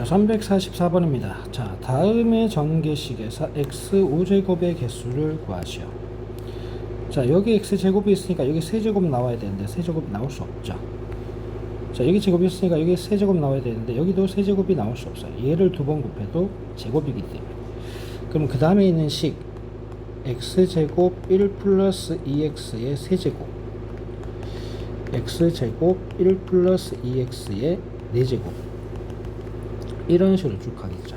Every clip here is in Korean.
자, 344번입니다. 자, 다음의 전개식에서 x 5제곱의 개수를 구하시오. 자, 여기 x 제곱이 있으니까 여기 세제곱 나와야 되는데 세제곱 나올 수 없죠. 자, 여기 제곱이 있으니까 여기 세제곱 나와야 되는데 여기도 세제곱이 나올 수 없어요. 얘를 두 번 곱해도 제곱이기 때문에. 그럼 그 다음에 있는 식 x제곱 1 플러스 2x의 세제곱 x제곱 1 플러스 2x의 4제곱 이런 식으로 쭉 가겠죠.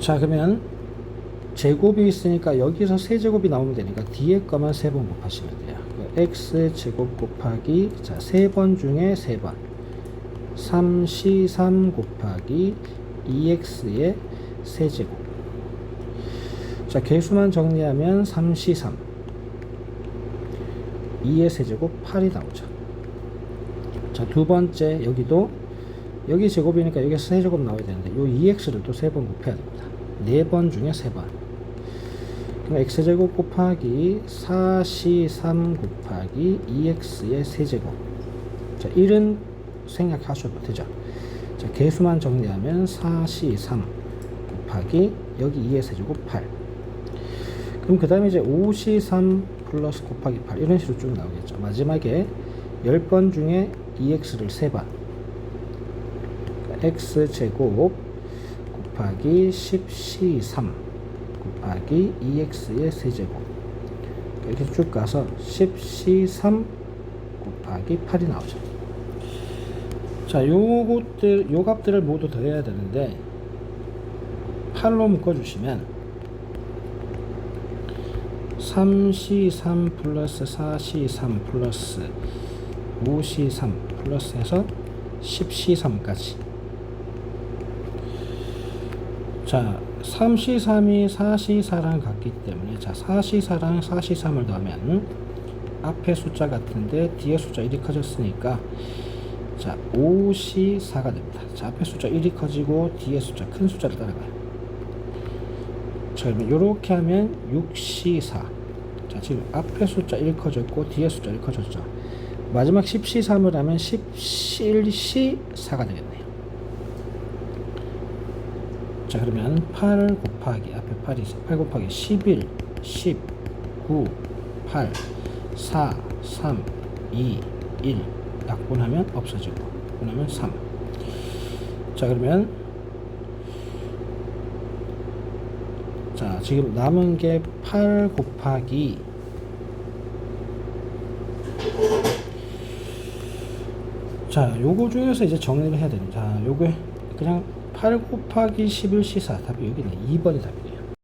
자 그러면 제곱이 있으니까 여기서 세제곱이 나오면 되니까 뒤에 거만 세 번 곱하시면 돼요. 그 x 제곱 곱하기 자 세 번 중에 세 번 3c3 곱하기 2x의 세제곱 자 개수만 정리하면 3c3 2의 세제곱 8이 나오죠. 자, 두 번째 여기도 여기 제곱이니까 여기 세제곱 나와야 되는데 요 2x를 또 세 번 곱해야 됩니다. 네 번 중에 세 번. 그럼 x제곱 곱하기 4c3 곱하기 2x의 세제곱. 자, 1은 생략하셔도 되죠. 자, 개수만 정리하면 4c3 곱하기 여기 2의 세제곱 8. 그럼 그 다음에 이제 5c3 플러스 곱하기 8 이런 식으로 쭉 나오겠죠. 마지막에 10번 중에 2x를 3번 x제곱 곱하기 10c3 곱하기 2x의 세제곱 이렇게 쭉 가서 10c3 곱하기 8이 나오죠. 자, 요것들, 요 값들을 모두 더해야 되는데 8로 묶어 주시면 3C3 플러스 4C3 플러스 5C3 플러스 해서 10C3까지 자 3C3이 4C4랑 같기 때문에 자 4C4랑 4C3을 더하면 앞에 숫자 같은데 뒤에 숫자 1이 커졌으니까 자 5C4가 됩니다 자 앞에 숫자 1이 커지고 뒤에 숫자 큰 숫자를 따라가요 자, 그러면 이렇게 하면 6C4. 자, 지금 앞에 숫자 1 커졌고 뒤에 숫자 1 커졌죠. 마지막 10C3을 하면 17C4가 되겠네요. 자, 그러면 8 곱하기 앞에 8이 있어. 8 곱하기 11, 10, 9, 8, 4, 3, 2, 1. 약분하면 없어지고. 분하면 3. 자, 그러면 자, 지금 남은 게 8 곱하기 자, 요거 중에서 이제 정리를 해야 됩니다. 자, 요게 그냥 8 곱하기 11C4 답이 여기네. 2번이 답이네요.